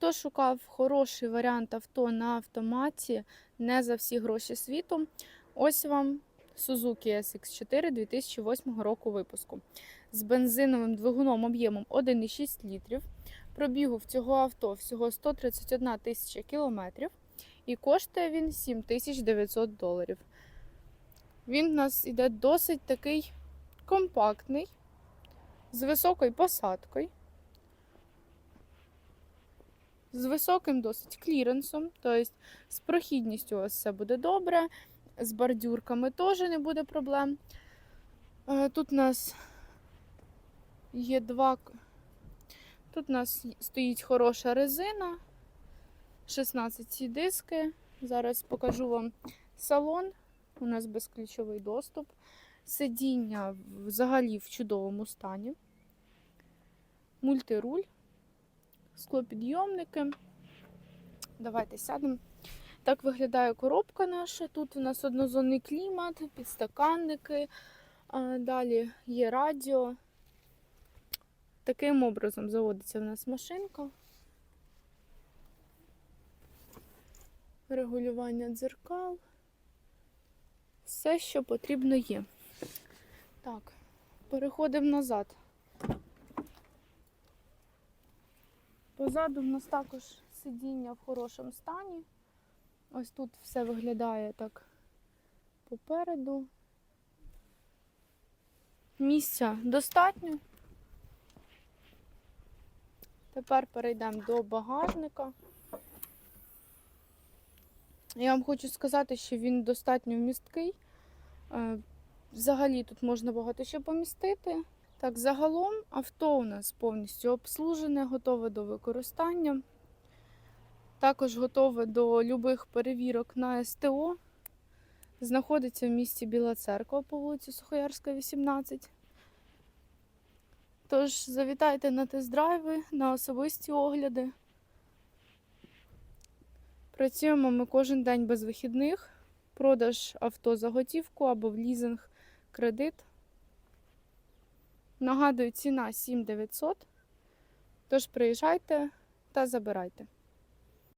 Хто шукав хороший варіант авто на автоматі не за всі гроші світу, ось вам Suzuki SX4 2008 року випуску з бензиновим двигуном об'ємом 1,6 літрів. Пробігу в цього авто всього 131 тисяча кілометрів і коштує він 7900 доларів. Він у нас іде досить такий компактний, з високою посадкою, з високим досить кліренсом, тобто з прохідністю у вас все буде добре, з бордюрками теж не буде проблем. Е, Тут у нас є два. Тут у нас стоїть хороша резина, 16 ці диски. Зараз покажу вам салон. У нас безключовий доступ. Сидіння взагалі в чудовому стані. Мультируль, склопідйомники. Давайте сядемо. Так виглядає коробка наша. Тут у нас однозонний клімат, підстаканники. Далі є радіо. Таким образом заводиться в нас машинка. Регулювання дзеркал. Все, що потрібно є. Так, переходимо назад. Позаду в нас також сидіння в хорошому стані. Ось тут все виглядає так попереду. Місця достатньо. Тепер перейдемо до багажника. Я вам хочу сказати, що він достатньо вмісткий. Е, Взагалі тут можна багато що помістити. Так, загалом авто у нас повністю обслужене, готове до використання. Також готове до любих перевірок на СТО. Знаходиться в місті Біла Церква по вулиці Сухоярська, 18. Тож завітайте на тест-драйви, на особисті огляди. Працюємо ми кожен день без вихідних. Продаж авто за готівку або в лізинг кредит. Нагадую, ціна 7900. Тож приїжджайте та забирайте.